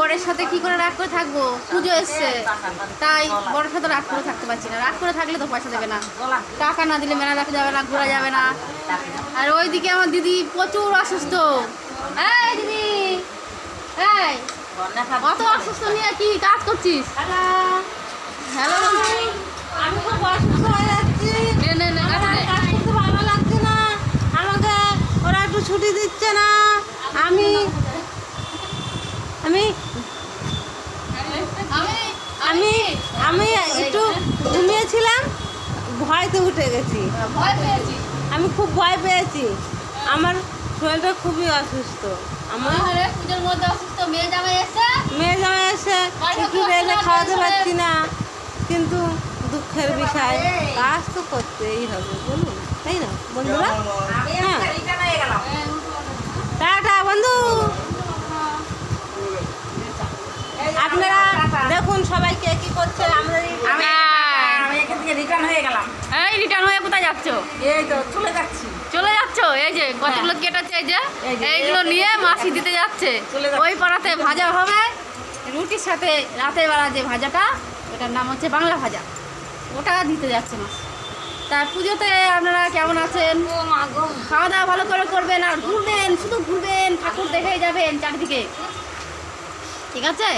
বরের সাথে কি করে রাগ করে থাকব? পুজো এসছে। তাই বরের সাথে রাগ করে থাকতে পারছি না। রাগ করে থাকলে তো পয়সা দেবে না। টাকা না দিলে মেলা দেখা যাবে না ঘোরা যাবে না। আর ওইদিকে আমার দিদি প্রচুর অসুস্থ। এই দিদি! এই! অত অসুস্থ নিয়ে কি কাজ করছিস? হ্যালো আমি খুব অসুস্থ হয়ে যাচ্ছি। ভালো লাগছে না। আমাকে ওরা একটু ছুটি দিচ্ছে না। আমি আমি আমি আমি একটু ঘুমিয়েছিলাম ভয়তে উঠে গেছি। আমি খুব ভয় পেয়েছি। আমার শরীরটা খুবই অসুস্থ। আমার আমার পুজোর মধ্যে অসুস্থ মেয়ে জামাই এসছে? মেয়ে জামাই এসে একটু রেলে খাওয়াতে পারছি না। কিন্তু দুঃখের বিষয় কাজ তো করতেই হবে বলুন তাই না বন্ধুরা? হ্যাঁ। টাটা বন্ধু। আপনারা দেখুন সবাই কে কি করছে? আমরা আমি এখান থেকে রিটার্ন হয়ে গেলাম। এই রিটার্ন হয়ে কোথায় যাচ্ছ? এই তো চলে যাচ্ছি। চলে যাচ্ছ? এই যে কতগুলো কেটেছে এই যে? এইগুলো নিয়ে মাসি দিতে যাচ্ছে। ওই পাড়াতে ভাজা হবে। রুটির সাথে রাতের বেলা যে ভাজাটা ওটার নাম হচ্ছে বাংলা ভাজা। ওটা দিতে যাচ্ছে মাসি। তা পুজোতে আপনারা কেমন আছেন? খাওয়া দাওয়া ভালো করে করবেন আর ঘুরবেন শুধু ঘুরবেন ঠাকুর দেখেই যাবেন চারিদিকে। ঠিক আছে?